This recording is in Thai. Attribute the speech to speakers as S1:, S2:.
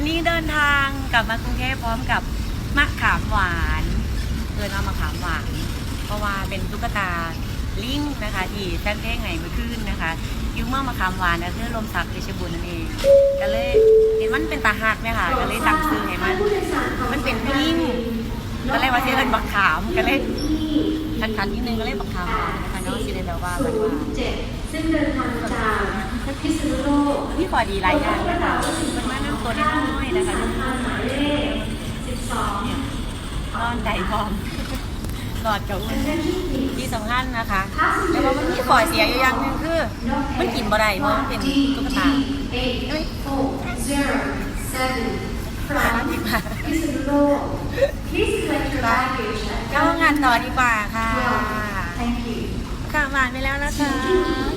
S1: วันนี้เดินทางกลับมากรุงเทพพร้อมกับมะขามหวานเอินเอามะขามหวาน เพราะว่าเป็นตุ๊กตาลิงนะคะที่แฟนเพลงไงเมื่อคืนนะคะยูเมื่อมะขามหวานนะคือลมสักดิ์เพชรบุญนั่นเองก็เลยเห็นมันเป็นตาหักไหมคะก็เลยตั้งชื่อให้มัน มันเป็นลิงก็เลยว่าสิเอินบักขามก็เลยคันคันๆนิดนึงก็เลยบักขามหวานนะคะเนาะสิเลยแบบว่ากันว่า
S2: ซึ่งเดินทางจากพิษณุโลก
S1: พี่ขอดีรายงานนะคะมันมานั่งตัวน้อยๆนะคะ
S2: ทางหมายเลข12
S1: เนี่ย นอนใจพร้อมกอดกับอุ่นที่สำคัญนะคะ แต่ว่ามันมีข้อเสียอยู่อย่างหนึงคือ มันกินบ่ได้เพราะมันเป็นตุ๊กตา
S2: 8 4 0 7 from พิษณุโลก Please collect your baggage at
S1: เข้างานต่อดีกว่าค่ะ
S2: Thank you
S1: กลับบ้านไปแล้วนะคะ